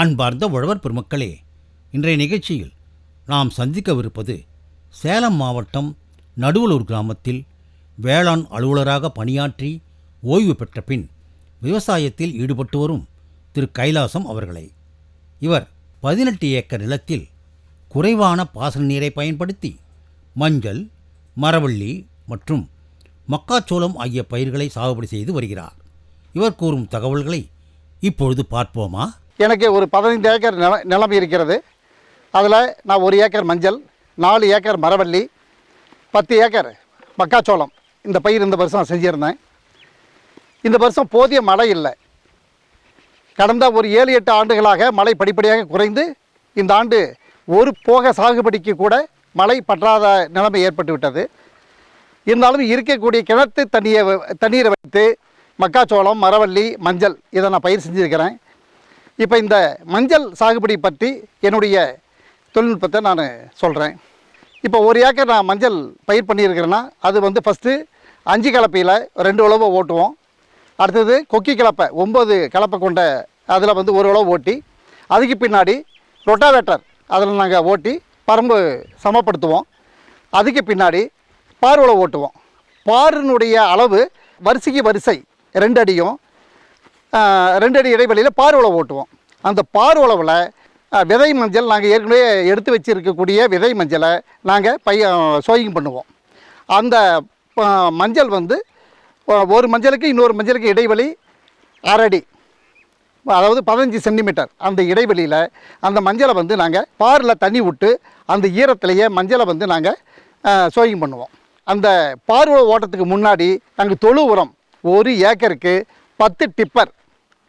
அன்பார்ந்த உழவர் பெருமக்களே இன்றைய நிகழ்ச்சியில் நாம் சந்திக்கவிருப்பது சேலம் மாவட்டம் நடுவலூர் கிராமத்தில் வேளாண் அலுவலராக பணியாற்றி ஓய்வு பெற்ற பின் விவசாயத்தில் ஈடுபட்டு வரும் திரு கைலாசம் அவர்களை. இவர் பதினெட்டு ஏக்கர் நிலத்தில் குறைவான பாசன நீரை பயன்படுத்தி மஞ்சள் மரவள்ளி மற்றும் மக்காச்சோளம் ஆகிய பயிர்களை சாகுபடி செய்து வருகிறார். இவர் கூறும் தகவல்களை இப்பொழுது பார்ப்போமா? எனக்கு ஒரு பதினைந்து ஏக்கர் நில நிலம் இருக்கிறது. அதில் நான் ஒரு ஏக்கர் மஞ்சள் நாலு ஏக்கர் மரவள்ளி பத்து ஏக்கர் மக்காச்சோளம். இந்த பயிர் இந்த வருஷம் நான் செஞ்சுருந்தேன். இந்த வருஷம் போதிய மழை இல்லை. கடந்த ஒரு ஏழு எட்டு ஆண்டுகளாக மழை படிப்படியாக குறைந்து இந்த ஆண்டு ஒரு போக சாகுபடிக்கு கூட மழை பற்றாத நிலைமை ஏற்பட்டு விட்டது இருந்தாலும் இருக்கக்கூடிய கிணத்து தண்ணியை வ- தண்ணீரை வைத்து மக்காச்சோளம் மரவள்ளி மஞ்சள் இதை நான் பயிர் செஞ்சுருக்கிறேன். இப்போ இந்த மஞ்சள் சாகுபடி பற்றி என்னுடைய தொழில்நுட்பத்தை நான் சொல்கிறேன் இப்போ ஒரு ஏக்கர் நான் மஞ்சள் பயிர் பண்ணியிருக்கிறேன்னா அது வந்து ஃபஸ்ட்டு அஞ்சு கலப்பையில் ரெண்டு உழவை ஓட்டுவோம். அடுத்தது கொக்கி கலப்பை ஒம்பது கலப்பை கொண்ட அதில் வந்து ஒரு உழவு ஓட்டி அதுக்கு பின்னாடி ரொட்டாவேட்டர் அதில் நாங்கள் ஓட்டி பரம்பு சமப்படுத்துவோம். அதுக்கு பின்னாடி பார் உழவு ஓட்டுவோம். பாரினுடைய அளவு வரிசைக்கு வரிசை ரெண்டு அடியும் ரெண்டு அடி இடைவெளியில் பார் உழவு ஓட்டுவோம். அந்த பார் உழவில் விதை மஞ்சள் நாங்கள் ஏற்கனவே எடுத்து வச்சிருக்கக்கூடிய விதை மஞ்சளை நாங்கள் பைய சோயிங் பண்ணுவோம். அந்த மஞ்சள் வந்து ஒரு மஞ்சளுக்கு இன்னொரு மஞ்சளுக்கு இடைவெளி அரடி அதாவது பதினஞ்சு சென்டிமீட்டர். அந்த இடைவெளியில் அந்த மஞ்சளை வந்து நாங்கள் பாரில் தண்ணி விட்டு அந்த ஈரத்துலேயே மஞ்சளை வந்து நாங்கள் சோயிங் பண்ணுவோம். அந்த பார்வை ஓட்டத்துக்கு முன்னாடி நாங்கள் தொழு உரம் ஒரு ஏக்கருக்கு பத்து டிப்பர்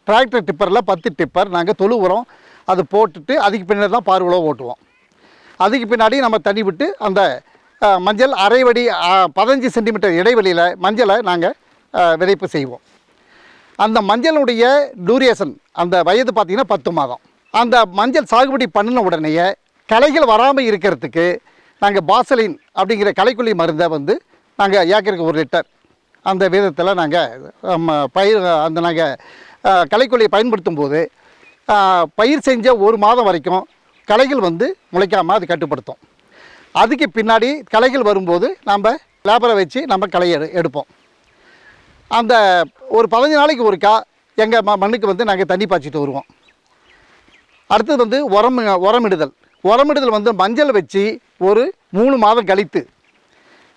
டிராக்டர் டிப்பரில் பத்து டிப்பர். நாங்கள் தொழு உரம் அது போட்டுட்டு அதுக்கு பின்னாடி தான் பார்வலை ஓட்டுவோம். அதுக்கு பின்னாடி நம்ம தண்ணி விட்டு அந்த மஞ்சள் அரைவடி பதினஞ்சு சென்டிமீட்டர் இடைவெளியில் மஞ்சளை நாங்கள் விதைப்பு செய்வோம். அந்த மஞ்சளுடைய டூரியேஷன் அந்த வயது பார்த்திங்கன்னா பத்து மாதம். அந்த மஞ்சள் சாகுபடி பண்ணின உடனேயே களைகள் வராமல் இருக்கிறதுக்கு நாங்கள் பாசலின் அப்படிங்கிற களைக்கொல்லி மருந்தை வந்து நாங்கள் ஏக்கருக்கு ஒரு லிட்டர். அந்த விதத்தில் நாங்கள் பயிர் அந்த நாங்கள் களைக்கொல்லியை பயன்படுத்தும் போது பயிர் செஞ்ச ஒரு மாதம் வரைக்கும் களைகள் வந்து முளைக்காமல் அது கட்டுப்படுத்தும். அதுக்கு பின்னாடி களைகள் வரும்போது நம்ம லேபரை வச்சு நம்ம களை எடு எடுப்போம். அந்த ஒரு பதினஞ்சு நாளைக்கு ஒருக்கா எங்கள் ம மண்ணுக்கு வந்து நாங்கள் தண்ணி பாய்ச்சிட்டு வருவோம். அடுத்தது வந்து உரம் உரமிடுதல் உரமிடுதல் வந்து மஞ்சள் வச்சு ஒரு மூணு மாதம் கழித்து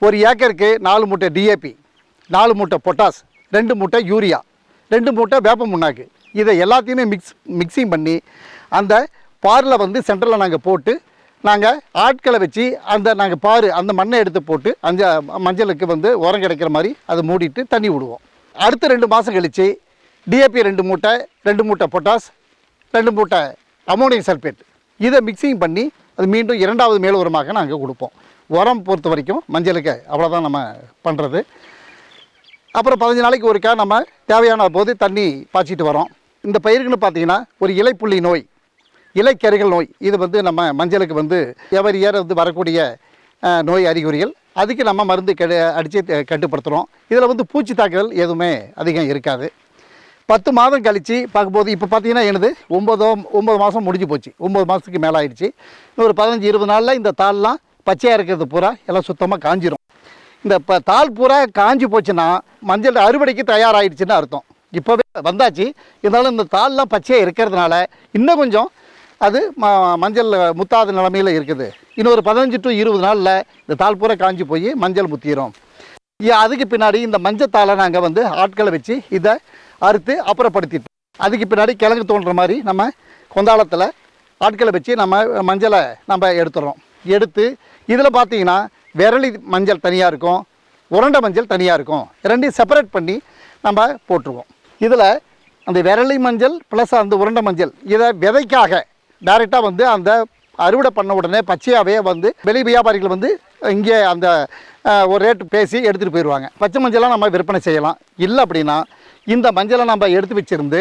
ஒரு ஏக்கருக்கு நாலு மூட்டை டிஏபி நாலு மூட்டை பொட்டாஸ் ரெண்டு மூட்டை யூரியா ரெண்டு மூட்டை வேப்ப முன்னாக்கு இதை எல்லாத்தையுமே மிக்ஸ் மிக்சிங் பண்ணி அந்த பாரில் வந்து சென்டரில் நாங்கள் போட்டு நாங்கள் ஆட்களை வச்சு அந்த நாங்கள் பாரு அந்த மண்ணை எடுத்து போட்டு அந்த மஞ்சளுக்கு வந்து உரம் கிடைக்கிற மாதிரி அதை மூடிட்டு தண்ணி விடுவோம். அடுத்த ரெண்டு மாதம் கழித்து டிஏபி ரெண்டு மூட்டை ரெண்டு மூட்டை பொட்டாஸ் ரெண்டு மூட்டை அமோனியம் சல்ஃபேட் இதை மிக்சிங் பண்ணி அது மீண்டும் இரண்டாவது மேல் உரமாக நாங்கள் கொடுப்போம். உரம் பொறுத்த வரைக்கும் மஞ்சளுக்கு அவ்வளோதான் நம்ம பண்ணுறது அப்புறம் பதினஞ்சு நாளைக்கு ஒருக்கா நம்ம தேவையான போது தண்ணி பாய்ச்சிட்டு வரோம். இந்த பயிருக்குன்னு பார்த்தீங்கன்னா ஒரு இலைப்புள்ளி நோய் இலைக்கறிகள் நோய் இது வந்து நம்ம மஞ்சளுக்கு வந்து எவரி இயர் வந்து வரக்கூடிய நோய் அறிகுறிகள். அதுக்கு நம்ம மருந்து கெடு அடித்து கட்டுப்படுத்துகிறோம் இதில் வந்து பூச்சி தாக்குதல் எதுவுமே அதிகம் இருக்காது. பத்து மாதம் கழித்து பார்க்கும்போது இப்போ பார்த்தீங்கன்னா எனது ஒம்பதோ ஒம்பது மாதம் முடிஞ்சு போச்சு. ஒம்பது மாதத்துக்கு மேலே ஆயிடுச்சு இன்னும் ஒரு பதினஞ்சு இருபது நாளில் இந்த தாள்லாம் பச்சையாக இருக்கிறது பூரா எல்லாம் சுத்தமாக காஞ்சிரும். இந்த இப்போ தாள் பூரா காஞ்சி போச்சுன்னா மஞ்சள் அறுவடைக்கு தயாராகிடுச்சுன்னு அர்த்தம். இப்போவே வந்தாச்சு. இருந்தாலும் இந்த தாள்லாம் பச்சையாக இருக்கிறதுனால இன்னும் கொஞ்சம் அது ம மஞ்சள் முத்தாத நிலமையில் இருக்குது. இன்னொரு பதினஞ்சு டு இருபது நாளில் இந்த தாள் பூரா காஞ்சி போய் மஞ்சள் முத்திரும். அதுக்கு பின்னாடி இந்த மஞ்சத்தாளை நாங்கள் வந்து ஆட்களை வச்சு இதை அறுத்து அப்புறப்படுத்திட்டோம். அதுக்கு பின்னாடி கிழங்கு தோன்ற மாதிரி நம்ம கொந்தாளத்தில் ஆட்களை வச்சு நம்ம மஞ்சளை நம்ம எடுத்துடுறோம் எடுத்து இதில் பார்த்தீங்கன்னா விரலி மஞ்சள் தனியாக இருக்கும் உருண்டை மஞ்சள் தனியாக இருக்கும். ரெண்டையும் செப்பரேட் பண்ணி நம்ம போட்டுருவோம். இதில் அந்த விரலி மஞ்சள் ப்ளஸ் அந்த உருண்டை மஞ்சள் இதை விதைக்காக டைரெக்டாக வந்து அந்த அறுவடை பண்ண உடனே பச்சையாகவே வந்து வெளி வியாபாரிகள் வந்து இங்கே அந்த ஒரு ரேட்டு பேசி எடுத்துகிட்டு போயிடுவாங்க பச்சை மஞ்சளாக நம்ம விற்பனை செய்யலாம். இல்லை அப்படின்னா இந்த மஞ்சளை நம்ம எடுத்து வச்சுருந்து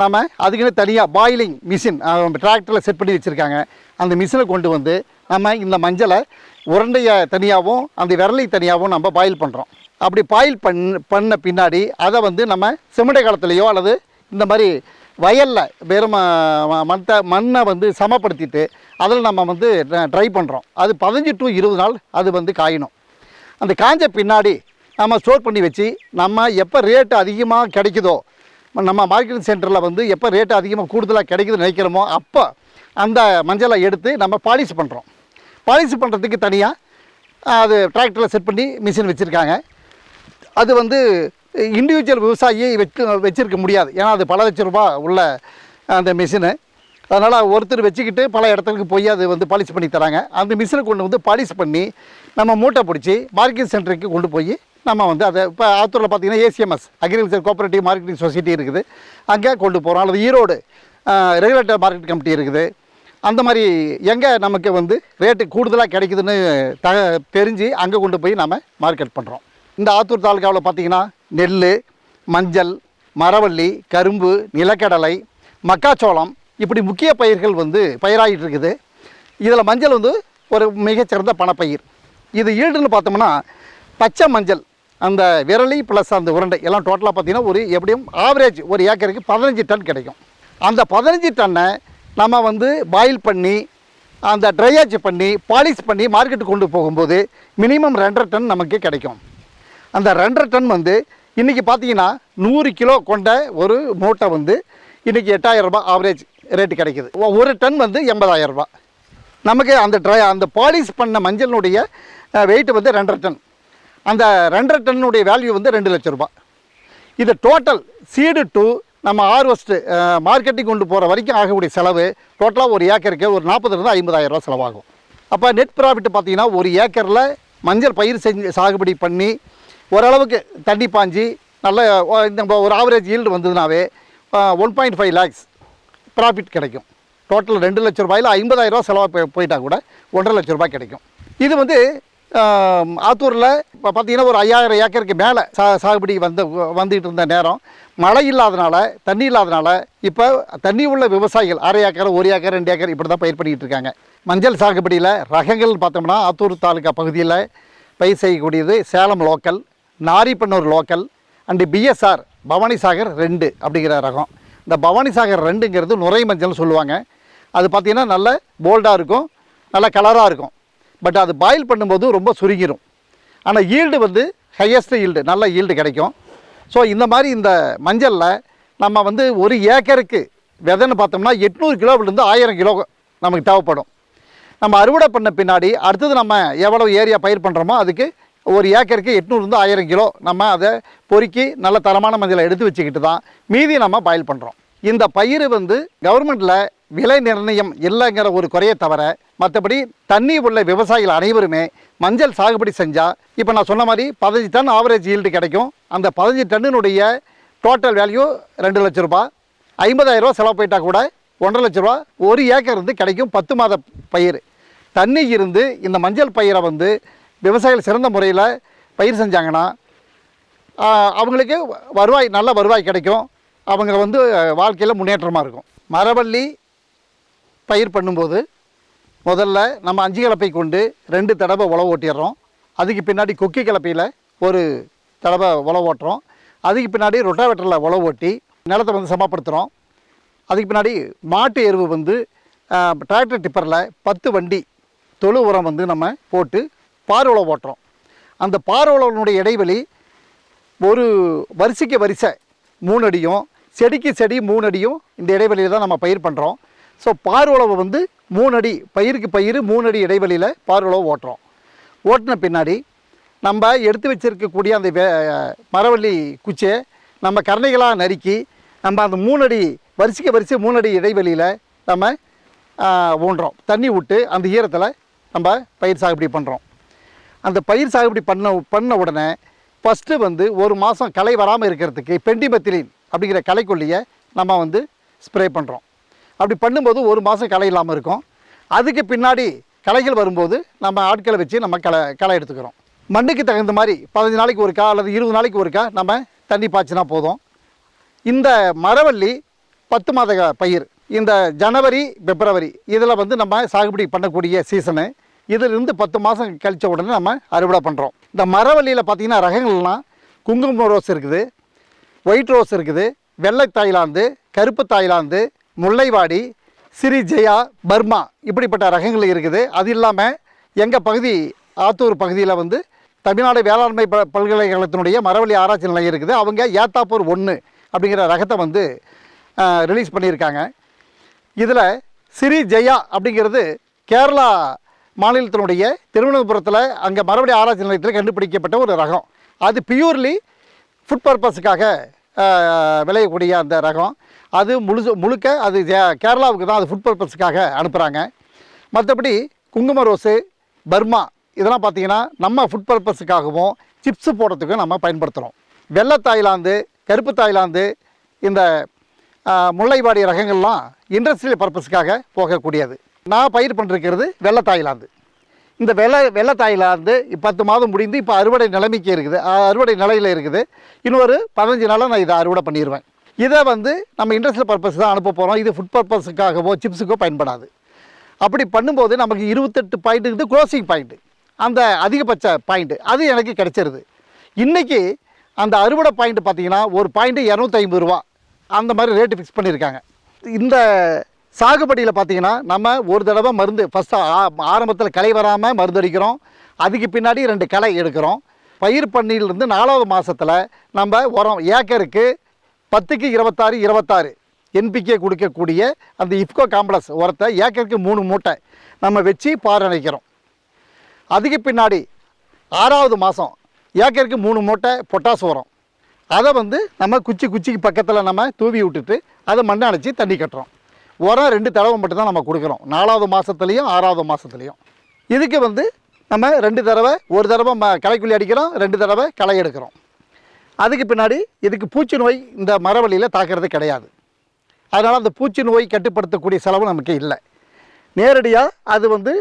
நம்ம அதுக்குன்னு தனியாக பாயிலிங் மிஷின் டிராக்டரில் செட் பண்ணி வச்சுருக்காங்க. அந்த மிஷினை கொண்டு வந்து நம்ம இந்த மஞ்சளை உருண்டையை தனியாகவும் அந்த விரலை தனியாகவும் நம்ம பாயில் பண்ணுறோம் அப்படி பாயில் பண் பண்ண பின்னாடி அதை வந்து நம்ம செம்மடை காலத்துலேயோ அல்லது இந்த மாதிரி வயலில் வெறும் மண்ணை மண்ணை வந்து சமப்படுத்திட்டு அதில் நம்ம வந்து ட்ரை பண்ணுறோம் அது பதினஞ்சு டு இருபது நாள் அது வந்து காயணும். அந்த காஞ்ச பின்னாடி நம்ம ஸ்டோர் பண்ணி வச்சு நம்ம எப்போ ரேட்டு அதிகமாக கிடைக்குதோ நம்ம மார்க்கெட்டிங் சென்டரில் வந்து எப்போ ரேட்டு அதிகமாக கூடுதலாக கிடைக்குதுன்னு நினைக்கிறோமோ அப்போ அந்த மஞ்சளை எடுத்து நம்ம பாலிஷ் பண்ணுறோம் பாலிஷ் பண்ணுறதுக்கு தனியாக அது டிராக்டரில் செட் பண்ணி மிஷின் வச்சுருக்காங்க. அது வந்து இண்டிவிஜுவல் விவசாயி வச்சு வச்சுருக்க முடியாது. ஏன்னா அது பல லட்ச ரூபா உள்ள அந்த மிஷினு அதனால் ஒருத்தர் வச்சுக்கிட்டு பல இடத்துக்கு போய் அது வந்து பாலிஷ் பண்ணி தராங்க. அந்த மிஷினை கொண்டு வந்து பாலிஷ் பண்ணி நம்ம மூட்டை பிடிச்சி மார்க்கெட் சென்டருக்கு கொண்டு போய் நம்ம வந்து அதை இப்போ ஆத்தூரில் பார்த்தீங்கன்னா ACMS agriculture cooperative marketing society இருக்குது. அங்கே கொண்டு போகிறோம் அல்லது ஈரோடு ரெகுலேட்டர் மார்க்கெட் கமிட்டி இருக்குது. அந்த மாதிரி எங்கே நமக்கு வந்து ரேட்டு கூடுதலாக கிடைக்குதுன்னு த தெரிஞ்சு அங்கே கொண்டு போய் நம்ம மார்க்கெட் பண்ணுறோம் இந்த ஆத்தூர் தாலுக்காவில் பார்த்தீங்கன்னா நெல் மஞ்சள் மரவள்ளி கரும்பு நிலக்கடலை மக்காச்சோளம் இப்படி முக்கிய பயிர்கள் வந்து பயிராகிட்டு இருக்குது. இதில் மஞ்சள் வந்து ஒரு மிகச்சிறந்த பணப்பயிர். இது ஈடுன்னு பார்த்தோம்னா பச்சை மஞ்சள் அந்த விரலி ப்ளஸ் அந்த உருண்டை எல்லாம் டோட்டலாக பார்த்தீங்கன்னா ஒரு எப்படியும் ஆவரேஜ் ஒரு ஏக்கருக்கு பதினஞ்சு டன் கிடைக்கும். அந்த பதினஞ்சு டன்னை நம்ம வந்து பாயில் பண்ணி அந்த ட்ரையாஜ் பண்ணி பாலிஷ் பண்ணி மார்க்கெட்டுக்கு கொண்டு போகும்போது மினிமம் ரெண்டரை டன் நமக்கு கிடைக்கும். அந்த ரெண்டரை டன் வந்து இன்றைக்கி பார்த்தீங்கன்னா நூறு கிலோ கொண்ட ஒரு மூட்டை வந்து இன்றைக்கி எட்டாயிரரூபா ஆவரேஜ் ரேட்டு கிடைக்குது. ஒரு டன் வந்து எண்பதாயிரம் நமக்கு அந்த ட்ரை அந்த பாலிஷ் பண்ண மஞ்சளினுடைய வெயிட் வந்து ரெண்டரை டன். அந்த ரெண்டரை டன்னுடைய வேல்யூ வந்து ரெண்டு லட்ச ரூபா இது டோட்டல் சீடு டு நம்ம ஹார்வெஸ்ட்டு மார்க்கெட்டிங் கொண்டு போகிற வரைக்கும் ஆகக்கூடிய செலவு டோட்டலாக ஒரு ஏக்கருக்கு ஒரு நாற்பதுலேருந்து ஐம்பதாயிரம் ரூபா செலவாகும். அப்போ நெட் ப்ராஃபிட் பார்த்தீங்கன்னா ஒரு ஏக்கரில் மஞ்சள் பயிர் செஞ்சு சாகுபடி பண்ணி ஓரளவுக்கு தண்ணி பாஞ்சு நல்ல நம்ம ஒரு average yield வந்ததுனாவே one point five lakhs profit கிடைக்கும். டோட்டல் ரெண்டு லட்ச ரூபாயில் ஐம்பதாயிரம் ரூபா செலவாக போயிட்டால் கூட ஒன்றரை லட்ச ரூபாய் கிடைக்கும். இது வந்து ஆத்தூரில் இப்போ பார்த்தீங்கன்னா ஒரு ஐயாயிரம் ஏக்கருக்கு மேலே சா சாகுபடி வந்து வந்துகிட்டு இருந்த நேரம். மழை இல்லாதனால தண்ணி இல்லாதனால இப்போ தண்ணி உள்ள விவசாயிகள் அரை ஏக்கர் ஒரு ஏக்கர் ரெண்டு ஏக்கர் இப்படி தான் பயிர் பண்ணிக்கிட்டு இருக்காங்க. மஞ்சள் சாகுபடியில் ரகங்கள்னு பார்த்தோம்னா ஆத்தூர் தாலுக்கா பகுதியில் பயிர் செய்யக்கூடியது Salem local Naripannur local and BSR Bhavani Sagar ரெண்டு அப்படிங்கிற ரகம். இந்த பவானி சாகர் ரெண்டுங்கிறது நுரை மஞ்சள்னு சொல்லுவாங்க. அது பார்த்திங்கன்னா நல்ல போல்டாக இருக்கும் நல்ல கலராக இருக்கும். பட் அது பாயில் பண்ணும்போது ரொம்ப சுருங்கிடும் ஆனால் ஈல்டு வந்து ஹையஸ்ட் ஈல்டு நல்ல ஈல்டு கிடைக்கும். ஸோ இந்த மாதிரி இந்த மஞ்சளில் நம்ம வந்து ஒரு ஏக்கருக்கு விதைன்னு பார்த்தோம்னா எட்நூறு கிலோவிலேருந்து ஆயிரம் கிலோ நமக்கு தேவைப்படும். நம்ம அறுவடை பண்ண பின்னாடி அடுத்தது நம்ம எவ்வளோ ஏரியா பயிர் பண்ணுறோமோ அதுக்கு ஒரு ஏக்கருக்கு எட்நூறுலேருந்து ஆயிரம் கிலோ நம்ம அதை பொறுக்கி நல்ல தரமான மஞ்சளை எடுத்து வச்சுக்கிட்டு தான் மீதி நம்ம பயில் பண்ணுறோம் இந்த பயிர் வந்து கவர்மெண்ட்டில் விலை நிர்ணயம் இல்லைங்கிற ஒரு குறையை தவிர மற்றபடி தண்ணி உள்ள விவசாயிகள் அனைவருமே மஞ்சள் சாகுபடி செஞ்சால் இப்போ நான் சொன்ன மாதிரி பதினஞ்சு டன் ஆவரேஜ் ஈல்டு கிடைக்கும். அந்த பதினஞ்சு டன்னுடைய டோட்டல் வேல்யூ ரெண்டு லட்ச ரூபாய் ஐம்பதாயிரம் ரூபா செலவு போயிட்டா கூட ஒன்றரை லட்ச ரூபா ஒரு ஏக்கர் இருந்து கிடைக்கும் பத்து மாத பயிர். தண்ணி இருந்து இந்த மஞ்சள் பயிரை வந்து விவசாயிகள் சிறந்த முறையில் பயிர் செஞ்சாங்கன்னா அவங்களுக்கு வருவாய் நல்ல வருவாய் கிடைக்கும். அவங்க வந்து வாழ்க்கையில் முன்னேற்றமாக இருக்கும். மரவள்ளி பயிர் பண்ணும்போது முதல்ல நம்ம அஞ்சு கலப்பை கொண்டு ரெண்டு தடவை உழவு ஓட்டிடுறோம். அதுக்கு பின்னாடி கொக்கி கலப்பையில் ஒரு தடவை உழவு ஓட்டுறோம். அதுக்கு பின்னாடி ரொட்டாவேட்டரில் உழவு ஓட்டி நிலத்தை வந்து சமப்படுத்துகிறோம் அதுக்கு பின்னாடி மாட்டு எருவு வந்து டிராக்டர் டிப்பரில் பத்து வண்டி தொழு உரம் வந்து நம்ம போட்டு பார் உழவு ஓட்டுறோம். அந்த பார் உழவனுடைய இடைவெளி ஒரு வரிசைக்கு வரிசை மூணு அடியும் செடிக்கு செடி மூணு அடியும் இந்த இடைவெளியில் தான் நம்ம பயிர் பண்ணுறோம் ஸோ பார் வந்து மூணு அடி பயிருக்கு பயிர் மூணு அடி இடைவெளியில் பார்வளவு ஓட்டுறோம். ஓட்டின பின்னாடி நம்ம எடுத்து வச்சிருக்கக்கூடிய அந்த வே மரவள்ளி குச்சியை நம்ம கரணைகளாக நறுக்கி நம்ம அந்த மூணு அடி வரிசைக்கு வரிசை மூணு அடி இடைவெளியில் நம்ம ஊன்றோம். தண்ணி விட்டு அந்த ஈரத்தில் நம்ம பயிர் சாகுபடி பண்ணுறோம் அந்த பயிர் சாகுபடி பண்ண பண்ண உடனே ஃபஸ்ட்டு வந்து ஒரு மாதம் களை வராமல் இருக்கிறதுக்கு பெண்டிமெத்திலின் அப்படிங்கிற களைக்கொல்லியை நம்ம வந்து ஸ்ப்ரே பண்ணுறோம் அப்படி பண்ணும்போது ஒரு மாதம் களை இல்லாமல் இருக்கும். அதுக்கு பின்னாடி களைகள் வரும்போது நம்ம ஆட்களை வச்சு நம்ம களை களை எடுத்துக்கிறோம். மண்ணுக்கு தகுந்த மாதிரி பதினஞ்சு நாளைக்கு ஒருக்கா அல்லது இருபது நாளைக்கு ஒருக்கா நம்ம தண்ணி பாய்ச்சினா போதும். இந்த மரவள்ளி பத்து மாத பயிர் இந்த ஜனவரி பிப்ரவரி இதில் வந்து நம்ம சாகுபடி பண்ணக்கூடிய சீசனு இதிலிருந்து பத்து மாதம் கழித்த உடனே நம்ம அறுவடை பண்ணுறோம் இந்த மரவள்ளியில் பார்த்தீங்கன்னா ரகங்கள்லாம் குங்குமம் ரோஸ் இருக்குது ஒயிட் ரோஸ் இருக்குது வெள்ளை தாய்லாந்து கருப்பு தாய்லாந்து முல்லைவாடி சிறி ஜெயா பர்மா இப்படிப்பட்ட ரகங்கள் இருக்குது. அது இல்லாமல் எங்கள் பகுதி ஆத்தூர் பகுதியில் வந்து தமிழ்நாடு வேளாண்மை ப பல்கலைக்கழகத்தினுடைய மரவழி ஆராய்ச்சி நிலையம் இருக்குது. அவங்க ஏத்தாப்பூர் ஒன்று அப்படிங்கிற ரகத்தை வந்து ரிலீஸ் பண்ணியிருக்காங்க. இதில் ஸ்ரீ ஜெயா அப்படிங்கிறது கேரளா மாநிலத்தினுடைய திருவனந்தபுரத்தில் அங்கே மறுபடி ஆராய்ச்சி நிலையத்தில் கண்டுபிடிக்கப்பட்ட ஒரு ரகம். அது பியூர்லி ஃபுட் பர்பஸுக்காக விளையக்கூடிய அந்த ரகம். அது முழுசு முழுக்க அது கேரளாவுக்கு தான் அது ஃபுட் பர்பஸுக்காக அனுப்புகிறாங்க மற்றபடி குங்கும ரோஸு பர்மா இதெல்லாம் பார்த்தீங்கன்னா நம்ம ஃபுட் பர்பஸுக்காகவும் சிப்ஸு போடுறதுக்கும் நம்ம பயன்படுத்துகிறோம் வெள்ளை தாய்லாந்து கருப்பு தாய்லாந்து இந்த முல்லைவாடி ரகங்கள்லாம் இண்டஸ்ட்ரியல் பர்பஸுக்காக போகக்கூடியது. நான் பயிர் பண்ணிருக்கிறது வெள்ளை தாய்லாந்து. இந்த வெள்ளை வெள்ளை தாய்லாந்து இப்போ பத்து மாதம் முடிந்து இப்போ அறுவடை நிலைமைக்கு இருக்குது. அறுவடை நிலையில் இருக்குது. இன்னொரு பதினஞ்சு நாளாக நான் இதை அறுவடை பண்ணிடுவேன் இதை வந்து நம்ம இண்டஸ்ட்ரியல் பர்பஸ் தான் அனுப்ப போகிறோம் இது ஃபுட் பர்பஸுக்காகவோ சிப்ஸுக்கோ பயன்படாது. அப்படி பண்ணும்போது நமக்கு இருபத்தெட்டு பாயிண்ட் இருக்குது க்ளோசிங் பாயிண்ட்டு அந்த அதிகபட்ச பாயிண்ட்டு அது எனக்கு கிடச்சிருது. இன்றைக்கி அந்த அறுவடை பாயிண்ட் பார்த்தீங்கன்னா ஒரு பாயிண்ட்டு இரநூத்தி ரூபா. அந்த மாதிரி ரேட்டு ஃபிக்ஸ் பண்ணியிருக்காங்க. இந்த சாகுபடியில் பார்த்திங்கன்னா நம்ம ஒரு தடவை மருந்து ஃபஸ்ட்டு ஆரம்பத்தில் களை வராமல் மருந்து அடிக்கிறோம். அதுக்கு பின்னாடி ரெண்டு களை எடுக்கிறோம். பயிர் பண்ணியிலிருந்து நாலாவது மாதத்தில் நம்ம உரம் ஏக்கருக்கு பத்துக்கு இருபத்தாறு இருபத்தாறு. என்பிகே கொடுக்கக்கூடிய அந்த இஃப்கோ காம்ப்ளெக்ஸ் உரத்தை ஏக்கருக்கு மூணு மூட்டை நம்ம வச்சு பாரணைக்கிறோம். அதுக்கு பின்னாடி ஆறாவது மாதம் ஏக்கருக்கு மூணு மூட்டை பொட்டாஸ் உரம். அதை வந்து நம்ம குச்சி குச்சிக்கு பக்கத்தில் நம்ம தூவி விட்டுட்டு அதை மண்ணை அணைச்சி தண்ணி கட்டுறோம். உரம் ரெண்டு தடவை மட்டும்தான் நம்ம கொடுக்குறோம். நாலாவது மாதத்துலேயும் ஆறாவது மாதத்துலேயும் இதுக்கு வந்து நம்ம ரெண்டு தடவை ஒரு தடவை ம களைக்குள்ளி அடிக்கிறோம் ரெண்டு தடவை களை எடுக்கிறோம். அதுக்கு பின்னாடி இதுக்கு பூச்சி நோய் இந்த மரவள்ளியில் தாக்கிறது கிடையாது. அதனால் அந்த பூச்சி நோய் கட்டுப்படுத்தக்கூடிய செலவு நமக்கு இல்லை. நேரடியாக அது வந்து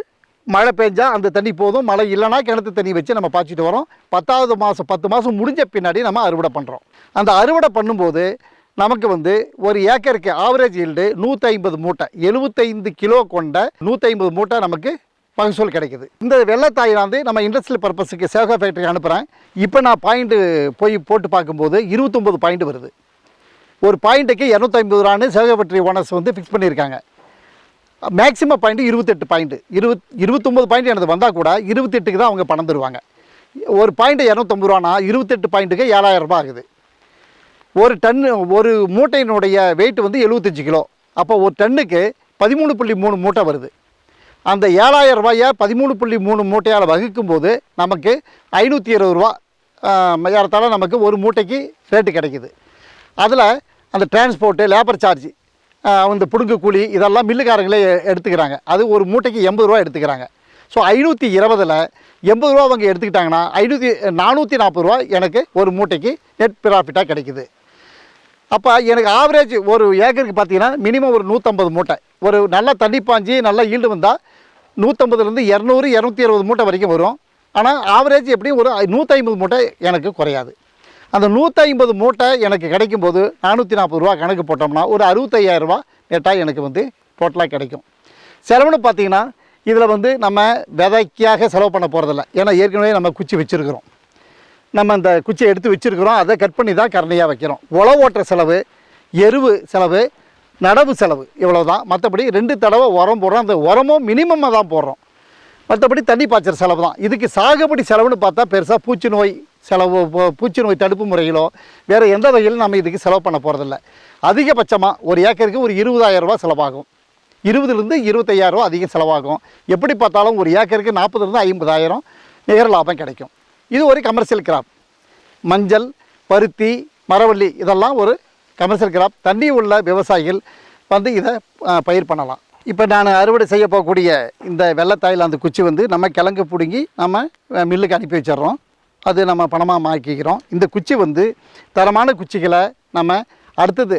மழை பெஞ்சால் அந்த தண்ணி போதும் மழை இல்லைன்னா கிணத்து தண்ணி வச்சு நம்ம பாய்ச்சிட்டு வரோம். பத்தாவது மாதம் பத்து மாதம் முடிஞ்ச பின்னாடி நம்ம அறுவடை பண்ணுறோம் அந்த அறுவடை பண்ணும்போது நமக்கு வந்து ஒரு ஏக்கருக்கு ஆவரேஜ் ஈல்டு நூற்றி ஐம்பது மூட்டை எழுபத்தைந்து கிலோ கொண்ட நூற்றி ஐம்பது மூட்டை நமக்கு மகசூல் கிடைக்குது. இந்த வெள்ளத்தாய் வந்து நம்ம இண்டஸ்ட்ரியல் பர்பஸுக்கு சேகா ஃபேக்டரிக்கு அனுப்புகிறேன் இப்போ நான் பாயிண்ட்டு போய் போட்டு பார்க்கும்போது இருபத்தொம்பது பாயிண்ட் வருது. ஒரு பாயிண்ட்டுக்கு இரநூத்தைம்பது ரூபான்னு சேகா ஃபேக்டரி ஓனர்ஸ் வந்து ஃபிக்ஸ் பண்ணியிருக்காங்க. மேக்ஸிமம் பாயிண்ட் இருபத்தெட்டு பாயிண்ட் இருபத் இருபத்தொம்பது பாயிண்ட் எனக்கு வந்தால் கூட இருபத்தெட்டுக்கு தான் அவங்க பணம் தருவாங்க. ஒரு பாயிண்ட் இரநூத்தம்பது ரூபானா இருபத்தெட்டு பாயிண்ட்டுக்கு ஏழாயிரம் ரூபாய் ஆகுது. ஒரு டன் ஒரு மூட்டையினுடைய வெயிட் வந்து எழுபத்தஞ்சு கிலோ. அப்போ ஒரு டன்னுக்கு பதிமூணு புள்ளி மூணு மூட்டை வருது. அந்த ஏழாயிரம் ரூபாயை பதிமூணு புள்ளி மூணு மூட்டையால் வகுக்கும் போது நமக்கு ஐநூற்றி இருபது ரூபா ஏறத்தால் நமக்கு ஒரு மூட்டைக்கு ரேட்டு கிடைக்குது. அதில் அந்த டிரான்ஸ்போர்ட்டு லேபர் சார்ஜ் அந்த புடுங்கு கூலி இதெல்லாம் மில்லுக்காரங்களே எடுத்துக்கிறாங்க. அது ஒரு மூட்டைக்கு எண்பது ரூபா எடுத்துக்கிறாங்க. ஸோ ஐநூற்றி இருபதில் எண்பது ரூபா அவங்க எடுத்துக்கிட்டாங்கன்னா ஐநூற்றி நானூற்றி நாற்பது ரூபா எனக்கு ஒரு மூட்டைக்கு நெட் ப்ராஃபிட்டாக கிடைக்குது. அப்போ எனக்கு ஆவரேஜ் ஒரு ஏக்கருக்கு பார்த்தீங்கன்னா மினிமம் ஒரு நூற்றம்பது மூட்டை. ஒரு நல்ல தண்ணி பாஞ்சு நல்லா ஈல்டு வந்தால் நூற்றம்பதுலேருந்து இரநூறு இரநூத்தி அறுபது மூட்டை வரைக்கும் வரும். ஆனால் ஆவரேஜ் எப்படியும் ஒரு நூற்றி ஐம்பது மூட்டை எனக்கு குறையாது. அந்த நூற்றி ஐம்பது மூட்டை எனக்கு கிடைக்கும்போது நானூற்றி நாற்பது ரூபா கணக்கு போட்டோம்னா ஒரு அறுபத்தையாயிரரூபா நெட்டாக எனக்கு வந்து டோட்டலாக கிடைக்கும். செலவுன்னு பார்த்தீங்கன்னா இதில் வந்து நம்ம விதைக்காக செலவு பண்ண போகிறதில்ல ஏன்னா ஏற்கனவே நம்ம குச்சி வச்சுருக்கிறோம். நம்ம அந்த குச்சியை எடுத்து வச்சுருக்கிறோம். அதை கட் பண்ணி தான் கரணையாக வைக்கிறோம். உழவு ஓட்டுற செலவு எருவு செலவு நடவு செலவு இவ்வளோ தான் மற்றபடி ரெண்டு தடவை உரம் போடுறோம். அந்த உரமும் மினிமமாக தான் போடுறோம். மற்றபடி தண்ணி பாய்ச்சல் செலவு தான். இதுக்கு சாகுபடி செலவுன்னு பார்த்தா பெருசாக பூச்சி நோய் செலவு பூச்சி நோய் தடுப்பு முறைகளோ வேறு எந்த வகையிலும் நம்ம இதுக்கு செலவு பண்ண போகிறதில்ல அதிகபட்சமாக ஒரு ஏக்கருக்கு ஒரு இருபதாயிரரூபா செலவாகும். இருபதுலேருந்து இருபத்தையாயிரரூபா அதிகம் செலவாகும். எப்படி பார்த்தாலும் ஒரு ஏக்கருக்கு நாற்பதுலேருந்து ஐம்பதாயிரம் நிகர லாபம் கிடைக்கும். இது ஒரு கமர்ஷியல் கிராப் மஞ்சள் பருத்தி மரவள்ளி இதெல்லாம் ஒரு கமர்ஷியல் கிராப் தண்ணி உள்ள விவசாயிகள் வந்து இதை பயிர் பண்ணலாம். இப்போ நான் அறுவடை செய்ய போகக்கூடிய இந்த வெள்ளத்தாயில் அந்த குச்சி வந்து நம்ம கிழங்கு பிடுங்கி நம்ம மில்லுக்கு அனுப்பி வச்சிடுறோம். அது நம்ம பணமாக மாக்கிக்கிறோம். இந்த குச்சி வந்து தரமான குச்சிகளை நம்ம அடுத்தது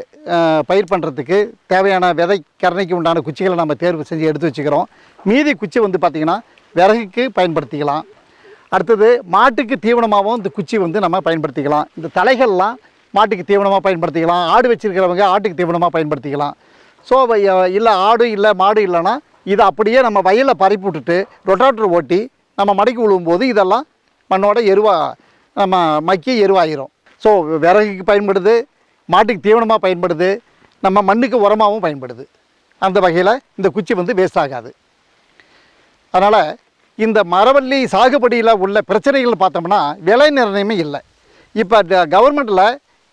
பயிர் பண்ணுறதுக்கு தேவையான விதை கரணைக்கு உண்டான குச்சிகளை நம்ம தேர்வு செஞ்சு எடுத்து வச்சுக்கிறோம். மீதி குச்சி வந்து பார்த்திங்கன்னா விறகுக்கு பயன்படுத்திக்கலாம். அடுத்தது மாட்டுக்கு தீவனமாகவும் இந்த குச்சி வந்து நம்ம பயன்படுத்திக்கலாம். இந்த தலைகள்லாம் மாட்டுக்கு தீவனமாக பயன்படுத்திக்கலாம். ஆடு வச்சிருக்கிறவங்க ஆட்டுக்கு தீவனமாக பயன்படுத்திக்கலாம். ஸோ இல்லை ஆடு இல்லை மாடு இல்லைன்னா இதை அப்படியே நம்ம வயலில் பரப்பி விட்டுட்டு ரொட்டாட்டர் ஓட்டி நம்ம மடக்கி விழுவும்போது இதெல்லாம் மண்ணோட எருவா நம்ம மக்கி எருவாயிரும். ஸோ விறகுக்கு பயன்படுது மாட்டுக்கு தீவனமாக பயன்படுது நம்ம மண்ணுக்கு உரமாகவும் பயன்படுது. அந்த வகையில் இந்த குச்சி வந்து வேஸ்ட் ஆகாது. அதனால் இந்த மரவள்ளி சாகுபடியில் உள்ள பிரச்சனைகள் பார்த்தோம்னா விலை நிர்ணயமே இல்லை. இப்போ கவர்மெண்ட்டில்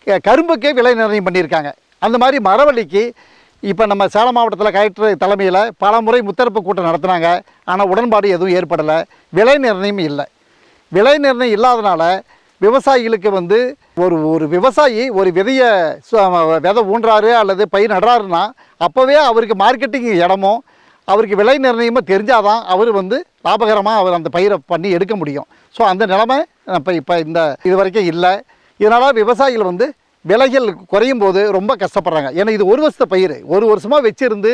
கரும்புக்கே விலை நிர்ணயம் பண்ணியிருக்காங்க. அந்த மாதிரி மரவள்ளிக்கு இப்போ நம்ம சேலம் மாவட்டத்தில் கலெக்டர் தலைமையில் பல முறை முத்தரப்பு கூட்டம் நடத்துனாங்க. ஆனால் உடன்பாடு எதுவும் ஏற்படலை. விலை நிர்ணயம் இல்லை. விலை நிர்ணயம் இல்லாதனால விவசாயிகளுக்கு வந்து ஒரு ஒரு விவசாயி ஒரு விதையை சு- விதை ஊன்றாரு அல்லது பயிர் நடுறாருன்னா அப்போவே அவருக்கு மார்க்கெட்டிங் இடமும் அவருக்கு விலை நிர்ணயமும் தெரிஞ்சாதான் அவர் வந்து லாபகரமாக அவர் அந்த பயிரை பண்ணி எடுக்க முடியும். ஸோ அந்த நிலமை இப்போ இப்போ இந்த இது வரைக்கும் இல்லை. இதனால் விவசாயிகள் வந்து விலைகள் குறையும் போது ரொம்ப கஷ்டப்படுறாங்க. ஏன்னா இது ஒரு வருஷத்து பயிர். ஒரு வருஷமாக வச்சுருந்து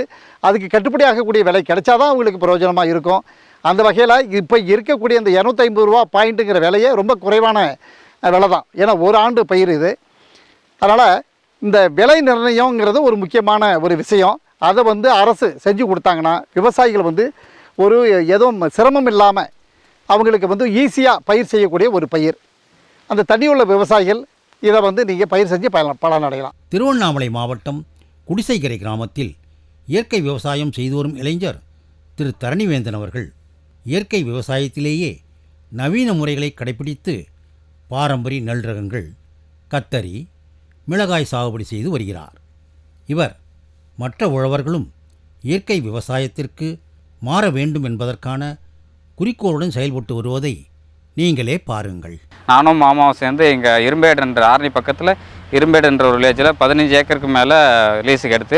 அதுக்கு கட்டுப்படி ஆகக்கூடிய விலை கிடைச்சாதான் அவங்களுக்கு பிரயோஜனமாக இருக்கும். அந்த வகையில் இப்போ இருக்கக்கூடிய இந்த இரநூத்தைம்பது ரூபா பாயிண்ட்டுங்கிற விலையே ரொம்ப குறைவான விலை தான் ஏன்னா ஒரு ஆண்டு பயிர் இது. அதனால் இந்த விலை நிர்ணயங்கிறது ஒரு முக்கியமான ஒரு விஷயம். அதை வந்து அரசு செஞ்சு கொடுத்தாங்கன்னா விவசாயிகள் வந்து ஒரு எதுவும் சிரமம் இல்லாமல் அவங்களுக்கு வந்து ஈஸியாக பயிர் செய்யக்கூடிய ஒரு பயிர். அந்த தண்ணி உள்ள விவசாயிகள் இதை வந்து நீங்கள் பயிர் செஞ்சு பலன் பலனடையலாம். திருவண்ணாமலை மாவட்டம் குடிசைக்கரை கிராமத்தில் இயற்கை விவசாயம் செய்து வரும் இளைஞர் திரு தரணிவேந்தன் அவர்கள் இயற்கை விவசாயத்திலேயே நவீன முறைகளை கடைபிடித்து பாரம்பரிய நெல் ரகங்கள் கத்தரி மிளகாய் சாகுபடி செய்து வருகிறார். இவர் மற்ற உழவர்களும் இயற்கை விவசாயத்திற்கு மாற வேண்டும் என்பதற்கான குறிக்கோளுடன் செயல்பட்டு வருவதை நீங்களே பாருங்கள். நானும் மாமாவும் சேர்ந்து இங்கே இரும்பேடுன்ற ஆரணி பக்கத்தில் இரும்பேடுன்ற ஒரு வில்லேஜில் பதினஞ்சு ஏக்கருக்கு மேலே லீஸுக்கு எடுத்து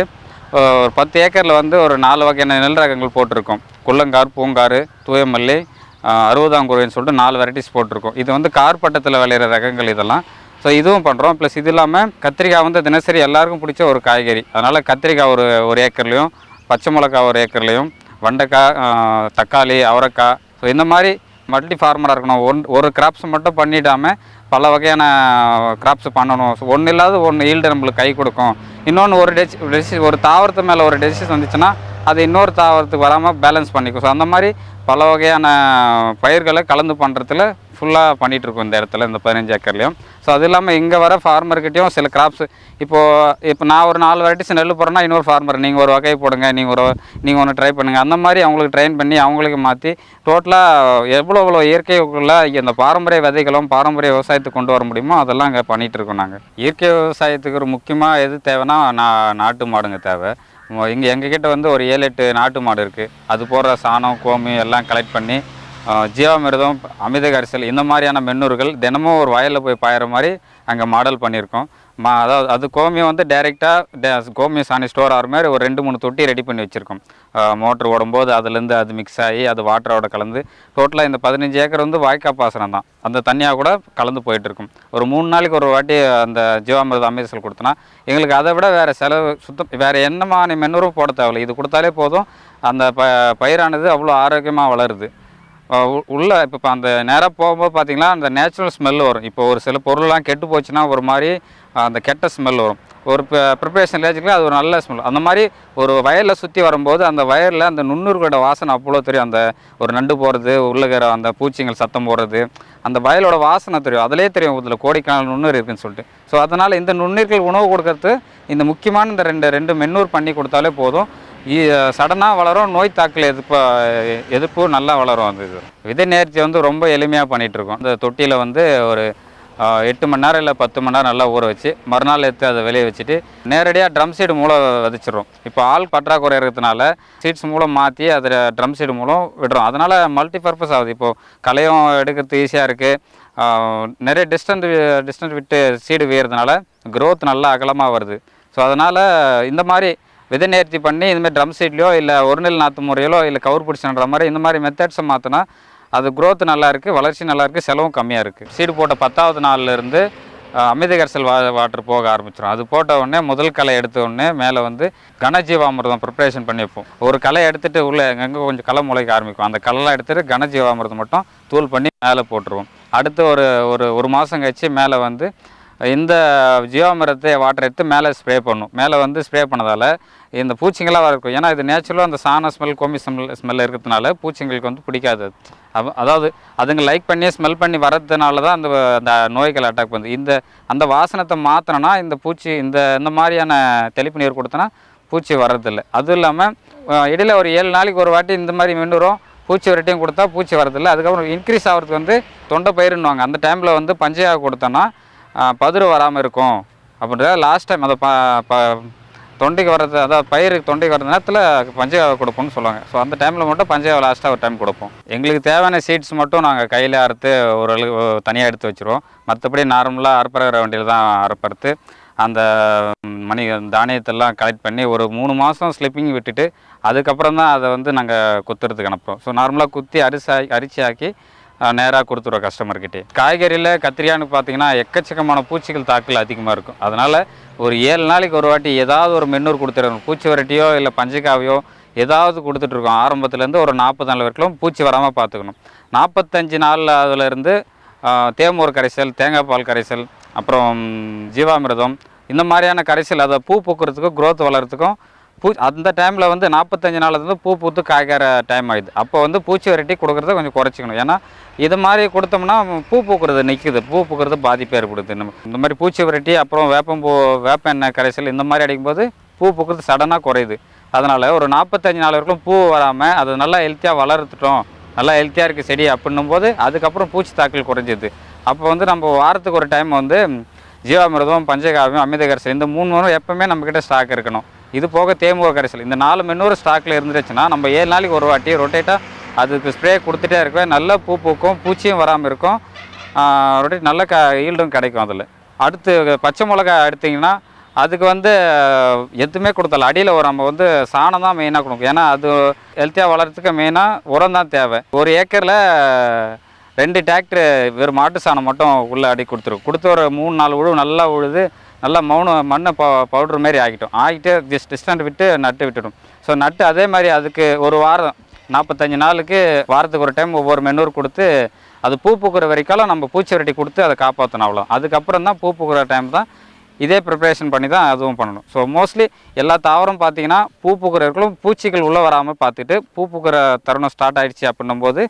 ஒரு பத்து ஏக்கரில் வந்து ஒரு நாலு வகையான நெல் ரகங்கள் போட்டிருக்கோம். குள்ளங்கார் பூங்காறு தூயமல்லி அறுபதாங்குருவின்னு சொல்லிட்டு நாலு வெரைட்டிஸ் போட்டிருக்கோம். இது வந்து கார் பட்டத்தில் விளையிற ரகங்கள் இதெல்லாம். ஸோ இதுவும் பண்ணுறோம் ப்ளஸ் இது இல்லாமல் கத்திரிக்காய் வந்து தினசரி எல்லாருக்கும் பிடிச்ச ஒரு காய்கறி. அதனால் கத்திரிக்காய் ஒரு ஒரு ஏக்கர்லேயும் பச்சை மிளகா ஒரு ஏக்கர்லேயும் வெண்டைக்காய் தக்காளி அவரைக்காய். ஸோ இந்த மாதிரி மல்டி ஃபார்மராக இருக்கணும். ஒன் ஒரு கிராப்ஸ் மட்டும் பண்ணிடாமல் பல வகையான கிராப்ஸ் பண்ணணும். ஒன்று இல்லாத ஒன்று ஈல்டு நம்மளுக்கு கை கொடுக்கும். இன்னொன்று ஒரு டெசி டெசி ஒரு தாவரத்து மேலே ஒரு டெசிஸ் வந்துச்சுன்னா அது இன்னொரு தாவரத்துக்கு வராமல் பேலன்ஸ் பண்ணிக்கும். ஸோ அந்த மாதிரி பல வகையான பயிர்களை கலந்து பண்ணுறதுல ஃபுல்லாக பண்ணிகிட்ருக்கோம் இந்த இடத்துல இந்த பதினஞ்சு ஏக்கர்லேயும். ஸோ அது இல்லாமல் இங்கே வர ஃபார்மர்கிட்டையும் சில கிராப்ஸ் இப்போது இப்போ நான் ஒரு நாலு வெரைட்டிஸ் நெல் போகிறேன்னா இன்னொரு ஃபார்மர் நீங்கள் ஒரு வகையை போடுங்க நீங்கள் ஒரு நீங்கள் ஒன்று ட்ரை பண்ணுங்கள் அந்த மாதிரி அவங்களுக்கு ட்ரெயின் பண்ணி அவங்களுக்கு மாற்றி டோட்டலாக எவ்வளோ எவ்வளோ இயற்கைக்குள்ள இந்த பாரம்பரிய விதைகளும் பாரம்பரிய விவசாயத்துக்கு கொண்டு வர முடியுமோ அதெல்லாம் அங்கே பண்ணிகிட்ருக்கோம் நாங்கள் இயற்கை விவசாயத்துக்கு ஒரு முக்கியமாக எது தேவைன்னா நான் நாட்டு மாடுங்க தேவை. இங்கே எங்ககிட்ட வந்து ஒரு ஏழு எட்டு நாட்டு மாடு இருக்குது அது போடுற சாணம் கோமி எல்லாம் கலெக்ட் பண்ணி ஆஹ், ஜீவாமிர்தம் அமித கரிசல் இந்த மாதிரியான மென்னூர்கள் தினமும் ஒரு வயலில் போய் பாயிற மாதிரி அங்கே மாடல் பண்ணியிருக்கோம். மா அதாவது அது கோமியம் வந்து டைரெக்டாக கோமியம் சாணி ஸ்டோர் ஆகிற மாதிரி ஒரு ரெண்டு மூணு தொட்டி ரெடி பண்ணி வச்சுருக்கோம். மோட்ரு ஓடும்போது அதுலேருந்து அது மிக்ஸ் ஆகி அது வாட்டரோட கலந்து டோட்டலாக இந்த பதினஞ்சு ஏக்கர் வந்து வாய்க்கா பாசனம் தான். அந்த தண்ணியாக கூட கலந்து போயிட்டுருக்கும். ஒரு மூணு நாளைக்கு ஒரு வாட்டி அந்த ஜீவாமிரத அமிர்தசல் கொடுத்தனா எங்களுக்கு அதை விட வேறு செலவு சுத்தம் வேறு என்ன மாதிரி மென்னூரும் போட தேவையில்லை. இது கொடுத்தாலே போதும். அந்த ப பயிரானது அவ்வளோ ஆரோக்கியமாக வளருது. உள்ளே இப்போ இப்போ அந்த நேராக போகும்போது பார்த்தீங்கன்னா அந்த நேச்சுரல் ஸ்மெல் வரும். இப்போ ஒரு சில பொருள்லாம் கெட்டு போச்சுன்னா ஒரு மாதிரி அந்த கெட்ட ஸ்மெல் வரும். ஒரு ப்ரிப்பரேஷன் லேஜுக்கு அது ஒரு நல்ல ஸ்மெல் அந்த மாதிரி ஒரு வயலில் சுற்றி வரும்போது அந்த வயலில் அந்த நுண்ணுர்களோட வாசனை அவ்வளோ தெரியும். அந்த ஒரு நண்டு போகிறது உள்ளுகிற அந்த பூச்சிங்கள் சத்தம் போடுறது அந்த வயலோட வாசனை தெரியும். அதிலே தெரியும் இதில் கோடிக்கான நுண்ணுர் இருக்குன்னு சொல்லிட்டு. ஸோ அதனால் இந்த நுண்ணுயிர்கள் உணவு கொடுக்கறது இந்த முக்கியமான இந்த ரெண்டு ரெண்டு மென்னூர் பண்ணி கொடுத்தாலே போதும். சடனாக வளரும் நோய் தாக்கல் எதிர்ப்பு எதிர்ப்பு நல்லா வளரும் அந்த இது விதை நேர்ச்சி வந்து ரொம்ப எளிமையாக பண்ணிகிட்ருக்கோம் அந்த இந்த தொட்டியில் வந்து ஒரு எட்டு மணி நேரம் இல்லை பத்து மணி நேரம் நல்லா ஊற வச்சு மறுநாள் எடுத்து அதை வெளியே வச்சுட்டு நேரடியாக ட்ரம் சீடு மூலம் விதைச்சிடும் இப்போ ஆள் பற்றாக்குறை இருக்கிறதுனால சீட்ஸ் மூலம் மாற்றி அதில் ட்ரம் சீடு மூலம் விடுறோம். அதனால் மல்டி பர்பஸ் ஆகுது. இப்போது களையும் எடுக்கிறது ஈஸியாக இருக்குது நிறைய டிஸ்டன்ட் டிஸ்டன்ட் விட்டு சீடு வீயறதுனால க்ரோத் நல்லா அகலமாக வருது. ஸோ அதனால் இந்த மாதிரி விதை நேர்த்தி பண்ணி இதுமாதிரி ட்ரம் சீட்லையோ இல்லை ஒரு நெல் நாற்று முறையிலோ இல்லை கவர் பிடிச்சின்ற மாதிரி இந்த மாதிரி மெத்தட்ஸை மாற்றினா அது க்ரோத் நல்லா இருக்குது வளர்ச்சி நல்லாயிருக்கு செலவும் கம்மியாக இருக்குது சீடு போட்ட பத்தாவது நாள்ல இருந்து அஹ், கரிசல் வா வாட்டர் போக ஆரம்பிச்சிடும் அது போட்ட உடனே முதல் களை எடுத்த உடனே மேலே வந்து கனஜீவாமிர்தம் ப்ரிப்பரேஷன் பண்ணி வைப்போம். ஒரு களை எடுத்துகிட்டு உள்ளே எங்கெங்கே கொஞ்சம் களை முளைக்க ஆரம்பிக்கும். அந்த களைலாம் எடுத்துகிட்டு கனஜீவாமிர்தம் மட்டும் தூள் பண்ணி மேலே போட்டுருவோம். அடுத்து ஒரு ஒரு ஒரு மாதம் கழிச்சு மேலே வந்து இந்த ஜீவாமிரத்தை வாட்டர் எடுத்து மேலே ஸ்ப்ரே பண்ணும். மேலே வந்து ஸ்ப்ரே பண்ணதால் இந்த பூச்சிங்களாக இருக்கும் ஏன்னா இது நேச்சுரலாக அந்த சாண ஸ்மெல் கோமி ஸ்மெல் ஸ்மெல் இருக்கிறதுனால பூச்சிங்களுக்கு வந்து பிடிக்காது. அது. அதாவது அதுங்க லைக் பண்ணி ஸ்மெல் பண்ணி வரதுனால தான் அந்த அந்த நோய்கள் அட்டாக் பண்ணுது. இந்த அந்த வாசனத்தை மாற்றினோன்னா இந்த பூச்சி இந்த இந்த மாதிரியான தெளிப்பு நீர் கொடுத்தனா பூச்சி வர்றதில்லை. அதுவும் இல்லாமல் இடையில ஒரு ஏழு நாளைக்கு ஒரு வாட்டி இந்த மாதிரி மென்னுரும் பூச்சி விரட்டியும் கொடுத்தா பூச்சி வரதில்லை அதுக்கப்புறம் இன்க்ரீஸ் ஆகிறதுக்கு வந்து தொண்டை பயிருன்னுவாங்க. அந்த டைமில் வந்து பஞ்சையாக கொடுத்தோன்னா பதுரு வராமல் இருக்கும் அப்படின்றத லாஸ்ட் டைம் அதை ப ப தொண்டைக்கு வர்றது அதாவது பயிருக்கு தொண்டைக்கு வர்ற நேரத்தில் பஞ்சகாவை கொடுப்போம்னு சொல்லுவாங்க. ஸோ அந்த டைமில் மட்டும் பஞ்சகாவை லாஸ்ட்டாக ஒரு டைம் கொடுப்போம். எங்களுக்கு தேவையான சீட்ஸ் மட்டும் நாங்கள் கையில் அறுத்து ஓரளவு தனியாக எடுத்து வச்சுருவோம். மற்றபடி நார்மலாக அறுப்பற வண்டியில் தான் அறுப்பறுத்து அந்த மணி தானியத்தெல்லாம் கலெக்ட் பண்ணி ஒரு மூணு மாதம் ஸ்லிப்பிங் விட்டுட்டு அதுக்கப்புறம் தான் அதை வந்து நாங்கள் குத்துறதுக்கு அனுப்புகிறோம் ஸோ நார்மலாக குத்தி அரிசி அரிசி ஆக்கி நேராக கொடுத்துருவோம் கஸ்டமர்கிட்டே காய்கறியில் கத்திரியான்னு பார்த்தீங்கன்னா எக்கச்சக்கமான பூச்சிகள் தாக்கல் அதிகமாக இருக்கும். அதனால் ஒரு ஏழு நாளைக்கு ஒரு வாட்டி ஏதாவது ஒரு மென்னூர் கொடுத்துருக்கணும் பூச்சி வரட்டியோ இல்லை பஞ்சகாவையோ ஏதாவது கொடுத்துட்ருக்கோம் ஆரம்பத்துலேருந்து ஒரு நாற்பது நாள் வரைக்கும் பூச்சி வராமல் பார்த்துக்கணும் நாற்பத்தஞ்சு நாளில் அதுலேருந்து தேமூர் கரைசல் தேங்காய் பால் கரைசல் அப்புறம் ஜீவாமிரதம் இந்த மாதிரியான கரைசல் அதை பூ பூக்கிறதுக்கும் க்ரோத் வளர்கிறதுக்கும் பூ அந்த டைமில் வந்து நாற்பத்தஞ்சு நாள் வந்து பூ பூத்து காய்க்கிற டைம் ஆயிடுது. அப்போ வந்து பூச்சி வெரைட்டி கொடுக்குறத கொஞ்சம் குறைச்சிக்கணும். ஏன்னா இது மாதிரி கொடுத்தோம்னா பூ பூக்கிறது நிற்குது பூ பூக்கிறது பாதிப்பு ஏற்படுது. நம்ம இந்த மாதிரி பூச்சி வெரைட்டி அப்புறம் வேப்பம்பூ வேப்ப எண்ணெய் கரைசல் இந்த மாதிரி அடிக்கும்போது பூ பூக்கிறது சடனாக குறையுது. அதனால் ஒரு நாற்பத்தஞ்சு நாள் வரைக்கும் பூ வராமல் அது நல்லா ஹெல்த்தியாக வளர்த்துட்டோம். நல்லா ஹெல்த்தியாக இருக்குது செடி அப்படின்னும் போது அதுக்கப்புறம் பூச்சி தாக்கல் குறைஞ்சிது. அப்போ வந்து நம்ம வாரத்துக்கு ஒரு டைம் வந்து ஜீவாமிரதம் பஞ்சகாவியம் அமிர்த கரைசல் இந்த மூணு வாரம் எப்போவுமே நம்மக்கிட்ட ஸ்டாக் இருக்கணும். இது போக தேமுக கரைசல். இந்த நாலு மென்னூறு ஸ்டாக்கில் இருந்துச்சுன்னா நம்ம ஏழு நாளைக்கு ஒரு வாட்டி ரொட்டேட்டாக அதுக்கு ஸ்ப்ரே கொடுத்துட்டே இருக்கவே நல்ல பூ பூக்கும் பூச்சியும் வராமல் இருக்கும். ரொட்டேட் நல்ல க ஈல்டும் கிடைக்கும் அதில். அடுத்து பச்சை மிளகா எடுத்திங்கன்னா அதுக்கு வந்து எதுவுமே கொடுத்தல அடியில் ஒரு நம்ம வந்து சாணம் தான் மெயினாக கொடுக்கும். ஏன்னா அது ஹெல்த்தியாக வளர்கிறதுக்கு மெயினாக உரம் தான் தேவை. ஒரு ஏக்கரில் ரெண்டு டிராக்டர் வெறும் மாட்டு சாணம் மட்டும் உள்ளே அடி கொடுத்துரும். கொடுத்து ஒரு மூணு நாலு உழு நல்லா உழுது நல்லா மௌன மண்ணை ப பவுட்ரு மாதிரி ஆகிட்டோம் ஆகிட்டு ஜஸ்ட் டிஸ்டன்ட் விட்டு நட்டு விட்டுடும். ஸோ நட்டு அதே மாதிரி அதுக்கு ஒரு வாரம் நாற்பத்தஞ்சு நாளுக்கு வாரத்துக்கு ஒரு டைம் ஒவ்வொரு மெனூர் கொடுத்து அது பூ பூக்கிற வரைக்கும் நம்ம பூச்சி வரட்டி கொடுத்து அதை காப்பாற்றணும் அவ்வளோ அதுக்கப்புறம் தான் பூ பூக்கிற டைம் தான் இதே ப்ரிப்பரேஷன் பண்ணி தான் அதுவும் பண்ணணும். ஸோ மோஸ்ட்லி எல்லா தாவரம் பார்த்தீங்கன்னா பூ பூக்கிற பூச்சிகள் உள்ளே வராமல் பார்த்துட்டு பூ பூக்கிற தருணம் ஸ்டார்ட் ஆகிடுச்சு அப்படின்னும் போது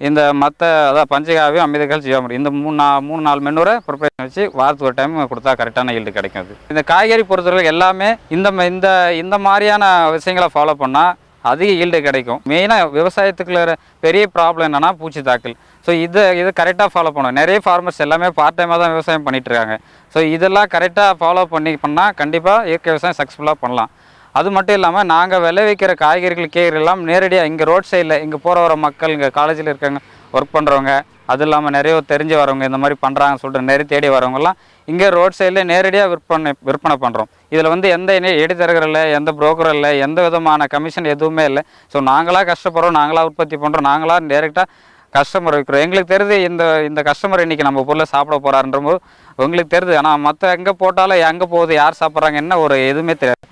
இந்த மற்ற அதாவது பஞ்சகாவியம் அமிர்தங்கள் ஜீவாமிரி இந்த மூணு நா மூணு நாலு மென்னூரை ப்ரிப்பரேஷன் வச்சு வாரத்துக்கு ஒரு டைம் கொடுத்தா கரெக்டான ஈல்டு கிடைக்கும் அது. இந்த காய்கறி பொறுத்தவரை எல்லாமே இந்த ம- இந்த இந்த மாதிரியான விஷயங்களை ஃபாலோ பண்ணால் அதிக ஈல்டு கிடைக்கும். மெயினாக விவசாயத்துக்குள்ள பெரிய ப்ராப்ளம் என்னென்னா பூச்சி தாக்கல். ஸோ இதை இதை கரெக்டாக ஃபாலோ பண்ணணும். நிறைய ஃபார்மர்ஸ் எல்லாமே பார்ட் டைமாக தான் விவசாயம் பண்ணிகிட்ருக்காங்க ஸோ இதெல்லாம் கரெக்டாக ஃபாலோ பண்ணி பண்ணால் கண்டிப்பாக இயற்கை விவசாயம் சக்ஸஸ்ஃபுல்லாக பண்ணலாம். அது மட்டும் இல்லாமல் நாங்கள் விளைவிக்கிற காய்கறிகள் கீரை எல்லாம் நேரடியாக இங்கே ரோட் சைடில் இங்கே போகிற வர மக்கள் இங்கே காலேஜில் இருக்காங்க ஒர்க் பண்ணுறவங்க அது இல்லாமல் நிறைய தெரிஞ்சு வரவங்க இந்த மாதிரி பண்ணுறாங்கன்னு சொல்லிட்டு நிறைய தேடி வரவங்கலாம் இங்கே ரோட் சைடில் நேரடியாக விற்பனை விற்பனை பண்ணுறோம் இதில் வந்து எந்த இடைத்தரகர் இல்லை எந்த புரோக்கர் இல்லை எந்த விதமான கமிஷன் எதுவுமே இல்லை. ஸோ நாங்களாக கஷ்டப்படுறோம் நாங்களாக உற்பத்தி பண்ணுறோம் நாங்களாக டேரெக்டாக கஸ்டமர் விற்கிறோம் எங்களுக்கு தெரியுது இந்த இந்த கஸ்டமர் இன்றைக்கி நம்ம பொருளை சாப்பிட போகிறாருன்றபோது உங்களுக்கு தெரியுது ஆனால் மற்ற எங்கே போட்டாலும் எங்கே போகுது யார் சாப்பிட்றாங்க என்ன ஒரு எதுவுமே தெரியாது.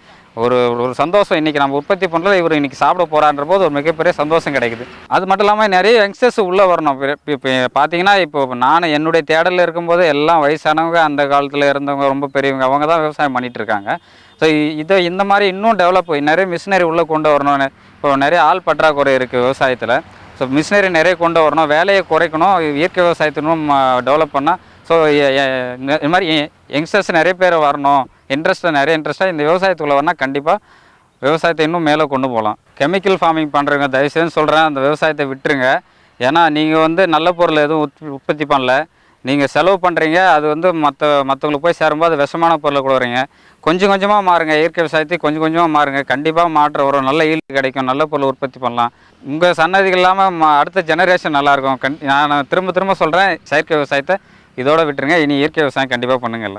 ஒரு ஒரு சந்தோஷம் இன்றைக்கி நம்ம உற்பத்தி பண்ணுறது இவர் இன்னைக்கு சாப்பிட போகிறான்ற போது ஒரு மிகப்பெரிய சந்தோஷம் கிடைக்குது. அது மட்டும் இல்லாமல் நிறைய யங்ஸ்டர்ஸ் உள்ளே வரணும். இப்போ பார்த்தீங்கன்னா இப்போ நான் என்னுடைய தேடலில் இருக்கும்போது எல்லாம் வயசானவங்க அந்த காலத்தில் இருந்தவங்க ரொம்ப பெரியவங்க அவங்க தான் விவசாயம் பண்ணிகிட்ருக்காங்க இருக்காங்க. ஸோ இதை இந்த மாதிரி இன்னும் டெவலப் நிறைய மிஷினரி உள்ளே கொண்டு வரணும். இப்போ நிறைய ஆள் பற்றாக்குறை இருக்குது விவசாயத்தில். ஸோ மிஷினரி நிறைய கொண்டு வரணும். வேலையை குறைக்கணும். இயற்கை விவசாயத்தினும் டெவலப் பண்ணால் ஸோ இது மாதிரி யங்ஸ்டர்ஸ் நிறைய பேர் வரணும். இன்ட்ரெஸ்ட்டாக நிறைய இன்ட்ரெஸ்ட்டாக இந்த விவசாயத்துக்குள்ளே வரனா கண்டிப்பாக விவசாயத்தை இன்னும் மேலே கொண்டு போகலாம். கெமிக்கல் ஃபார்மிங் பண்ணுறவங்க தயவுசெய்து சொல்கிறேன் அந்த விவசாயத்தை விட்டுருங்க. ஏன்னா நீங்கள் வந்து நல்ல பொருள் எதுவும் உற்ப- உற்பத்தி பண்ணல. நீங்கள் செலவு பண்ணுறீங்க அது வந்து மற்ற மற்றவங்களுக்கு போய் சேரும்போது அது விஷமான பொருளை கொடுக்குறீங்க. கொஞ்சம் கொஞ்சமாக மாறுங்க இயற்கை விவசாயத்தை கொஞ்சம் கொஞ்சமாக மாறுங்க. கண்டிப்பாக மாற்ற வரும் நல்ல ஈல்டு கிடைக்கும் நல்ல பொருள் உற்பத்தி பண்ணலாம். உங்கள் சன்னதிகள் இல்லாமல் அடுத்த ஜெனரேஷன் நல்லாயிருக்கும் கண் நான் திரும்ப திரும்ப சொல்கிறேன் செயற்கை விவசாயத்தை இதோட விட்டுருங்க. இனி இயற்கை விவசாயம் கண்டிப்பாக பண்ணுங்கள்